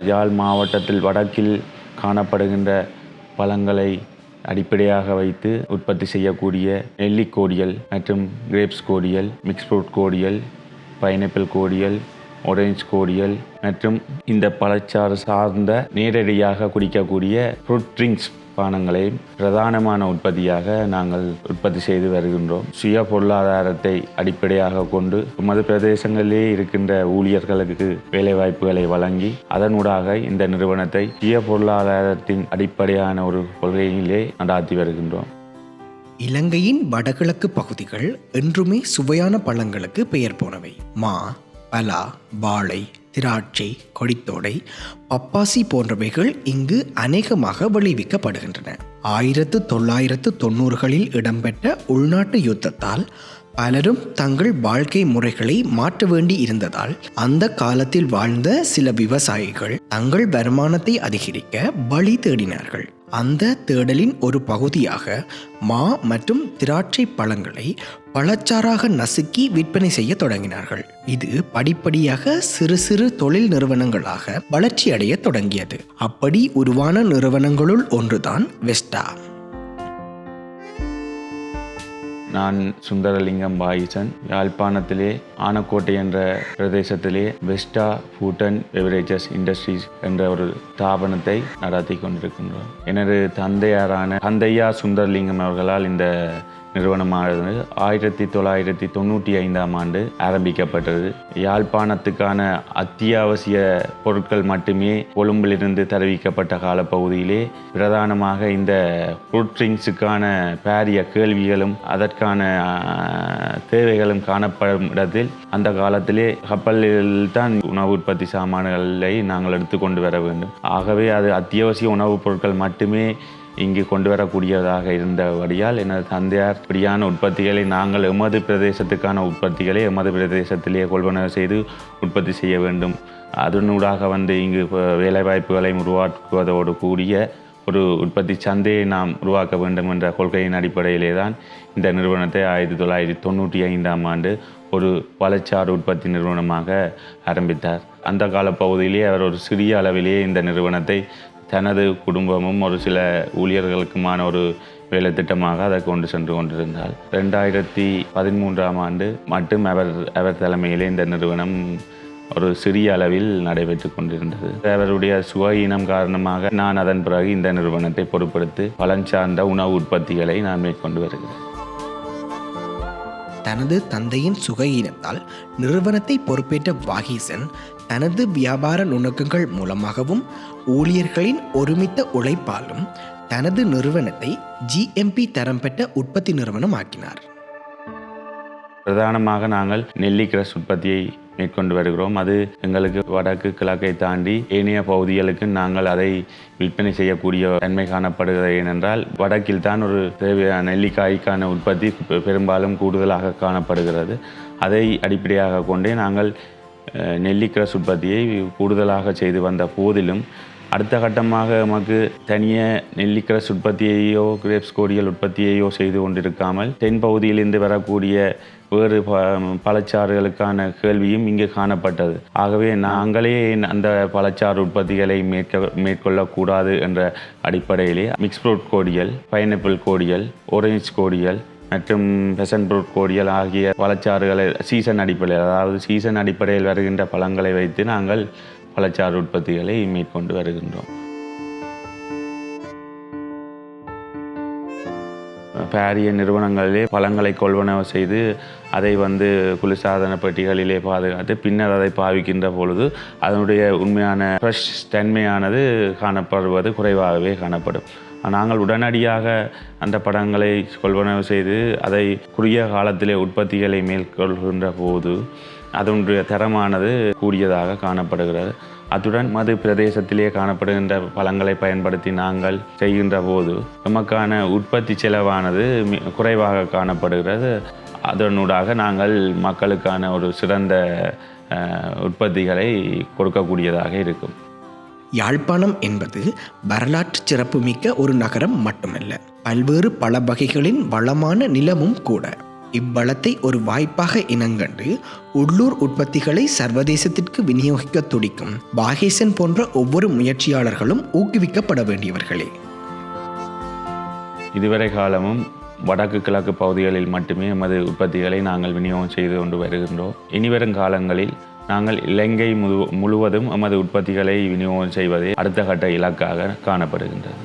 யாழ் மாவட்டத்தில் வடக்கில் காணப்படுகின்ற பழங்களை அடிப்படையாக வைத்து உற்பத்தி செய்யக்கூடிய நெல்லிக்கோடியல் மற்றும் grapes cordial mix fruit cordial pineapple cordial orange cordial மற்றும் இந்த பழச்சாறு சார்ந்த நேரடியாக குடிக்கக்கூடிய ஃப்ரூட் ட்ரிங்க்ஸ் பானங்களை பிரதானமான உற்பத்தியாக நாங்கள் உற்பத்தி செய்து வருகின்றோம். சுய பொருளாதாரத்தை அடிப்படையாக கொண்டு மது பிரதேசங்களிலே இருக்கின்ற ஊழியர்களுக்கு வேலைவாய்ப்புகளை வழங்கி அதனூடாக இந்த நிறுவனத்தை சுய பொருளாதாரத்தின் அடிப்படையான ஒரு கொள்கையிலே நடாத்தி வருகின்றோம். இலங்கையின் வடகிழக்கு பகுதிகள் என்றுமே சுவையான பழங்களுக்கு பெயர் போனவை. மா பலா வாழை திராட்சை கொடித்தோடை பப்பாசி போன்றவைகள் இங்கு அநேகமாக விளைவிக்கப்படுகின்றன. ஆயிரத்து தொள்ளாயிரத்து தொண்ணூறுகளில் இடம்பெற்ற உள்நாட்டு யுத்தத்தால் பலரும் தங்கள் வாழ்க்கை முறைகளை மாற்ற வேண்டி இருந்ததால் அந்த காலத்தில் வாழ்ந்த சில விவசாயிகள் தங்கள் வருமானத்தை அதிகரிக்க வழி தேடினார்கள். அந்த தேடலின் ஒரு பகுதியாக மா மற்றும் திராட்சை பழங்களை பழச்சாறாக நசுக்கி விற்பனை செய்ய தொடங்கினார்கள். இது படிப்படியாக சிறு சிறு தொழில் நிறுவனங்களாக வளர்ச்சியடைய தொடங்கியது. அப்படி உருவான நிறுவனங்களுள் ஒன்றுதான் வெஸ்டா. நான் சுந்தரலிங்கம் பாயிசன் யாழ்ப்பாணத்திலே ஆனக்கோட்டை என்ற பிரதேசத்திலே Vesta food and beverages industries என்ற ஒரு ஸ்தாபனத்தை நடத்தி கொண்டிருக்கின்றோம். எனது தந்தையாரான தந்தையா சுந்தரலிங்கம் அவர்களால் இந்த நிறுவனமானது ஆயிரத்தி தொள்ளாயிரத்தி தொண்ணூற்றி ஐந்தாம் ஆண்டு ஆரம்பிக்கப்பட்டது. யாழ்ப்பாணத்துக்கான அத்தியாவசிய பொருட்கள் மட்டுமே கொழும்பிலிருந்து தெரிவிக்கப்பட்ட காலப்பகுதியிலே பிரதானமாக இந்த ஃப்ரூட் ட்ரிங்க்ஸுக்கான பாரிய கேள்விகளும் அதற்கான தேவைகளும் காணப்படும் இடத்தில் அந்த காலத்திலே கப்பலில் தான் உணவு உற்பத்தி சாமான்களை நாங்கள் எடுத்துக்கொண்டு வர வேண்டும். ஆகவே அது அத்தியாவசிய உணவுப் பொருட்கள் மட்டுமே இங்கு கொண்டு வரக்கூடியதாக இருந்தபடியால் எனது தந்தையார் இப்படியான உற்பத்திகளை நாங்கள் எமது பிரதேசத்துக்கான உற்பத்திகளை எமது பிரதேசத்திலேயே கொள்வனவு செய்து உற்பத்தி செய்ய வேண்டும். அதனூடாக வந்து இங்கு வேலைவாய்ப்புகளை உருவாக்குவதோடு கூடிய ஒரு உற்பத்தி சந்தையை நாம் உருவாக்க வேண்டும் என்ற கொள்கையின் அடிப்படையிலே தான் இந்த நிறுவனத்தை ஆயிரத்தி தொள்ளாயிரத்தி தொண்ணூற்றி ஐந்தாம் ஆண்டு ஒரு பழச்சாறு உற்பத்தி நிறுவனமாக ஆரம்பித்தார். அந்த காலப்பகுதியிலே அவர் ஒரு சிறிய அளவிலேயே இந்த நிறுவனத்தை தனது குடும்பமும் ஒரு சில ஊழியர்களுக்குமான ஒரு வேலை திட்டமாக அதை கொண்டு சென்று கொண்டிருந்தார் ரெண்டாயிரத்தி பதிமூன்றாம் ஆண்டு மட்டும் அவர் அவர் தலைமையிலே இந்த நிறுவனம் ஒரு சிறிய அளவில் நடைபெற்று கொண்டிருந்தது. அவருடைய சுகஈனம் காரணமாக நான் அதன் பிறகு இந்த நிறுவனத்தை பொறுப்படுத்தி பலன் சார்ந்த உணவு உற்பத்திகளை நான் மேற்கொண்டு வருகிறேன். தனது தந்தையின் சுகையீனத்தால் நிறுவனத்தை பொறுப்பேற்ற வாகீசன் தனது வியாபார நுணுக்கங்கள் மூலமாகவும் ஊழியர்களின் ஒருமித்த உழைப்பாலும் தனது நிறுவனத்தை ஜிஎம்பி தரம் பெற்ற உற்பத்தி நிறுவனம் ஆக்கினார் பிரதானமாக நாங்கள் நெல்லிக்கிரஸ் உற்பத்தியை மேற்கொண்டு வருகிறோம். அது எங்களுக்கு வடக்கு கிழக்கை தாண்டி ஏனைய பகுதிகளுக்கு நாங்கள் அதை விற்பனை செய்யக்கூடிய தன்மை காணப்படுகிறது. ஏனென்றால் வடக்கில் தான் ஒரு தேவையான நெல்லிக்காய்க்கான உற்பத்தி பெ- பெரும்பாலும் கூடுதலாக காணப்படுகிறது. அதை அடிப்படையாக கொண்டே நாங்கள் அஹ், உற்பத்தியை கூடுதலாக செய்து வந்த போதிலும் அடுத்த கட்டமாக நமக்கு தனிய நெல்லிக்கிரஸ் உற்பத்தியையோ கிரேப்ஸ் கோடியல் உற்பத்தியையோ செய்து கொண்டிருக்காமல் தென் பகுதியிலிருந்து வரக்கூடிய வேறு ப பழச்சாறுகளுக்கான கேள்வியும் இங்கு காணப்பட்டது. ஆகவே நாங்களே அந்த பழச்சாறு உற்பத்திகளை மேற்க மேற்கொள்ளக்கூடாது என்ற அடிப்படையிலே மிக்ஸ் ஃப்ரூட் கோடிகள் பைனாப்பிள் கோடியல் ஒரேஞ்ச் கோடியல் மற்றும் பெசன் ஃப்ரூட் கோடியல் ஆகிய பழச்சாறுகளை சீசன் அடிப்படையில் அதாவது சீசன் அடிப்படையில் வருகின்ற பழங்களை வைத்து நாங்கள் பழச்சாறு உற்பத்திகளை மேற்கொண்டு வருகின்றோம். பாரிய நிறுவனங்களிலே பழங்களை கொள்வனவு செய்து அதை வந்து குளிர்சாதன பெட்டிகளிலே பாதுகாத்து பின்னர் அதை பாவிக்கின்ற பொழுது அதனுடைய உண்மையான ஃப்ரெஷ் தன்மையானது காணப்படுவது குறைவாகவே காணப்படும். நாங்கள் உடனடியாக அந்த படங்களை கொள்வனவு செய்து அதை குறுகிய காலத்திலே உற்பத்திகளை மேற்கொள்கின்ற போது அதனுடைய தரமானது கூடியதாக காணப்படுகிறது. அத்துடன் மது பிரதேசத்திலே காணப்படுகின்ற பழங்களை பயன்படுத்தி நாங்கள் செய்கின்ற போது நமக்கான உற்பத்தி செலவானது மி- குறைவாக காணப்படுகிறது. அதனூடாக நாங்கள் மக்களுக்கான ஒரு சிறந்த உற்பத்திகளை கொடுக்கக்கூடியதாக இருக்கும். யாழ்ப்பாணம் என்பது வரலாற்று சிறப்புமிக்க ஒரு நகரம் மட்டுமல்ல பல்வேறு பல வகைகளின் வளமான நிலமும் கூட. இவ்வளத்தை ஒரு வாய்ப்பாக இனங்கண்டு உள்ளூர் உற்பத்திகளை சர்வதேசத்திற்கு விநியோகிக்க துடிக்கும் பாகேசன் போன்ற ஒவ்வொரு முயற்சியாளர்களும் ஊக்குவிக்கப்பட வேண்டியவர்களே. இதுவரை காலமும் வடக்கு கிழக்கு பகுதிகளில் மட்டுமே எமது உற்பத்திகளை நாங்கள் விநியோகம் செய்து கொண்டு வருகின்றோம். இனிவரும் காலங்களில் நாங்கள் இலங்கை முழுவதும் எமது உற்பத்திகளை விநியோகம் செய்வதே அடுத்த கட்ட இலக்காக காணப்படுகின்றது.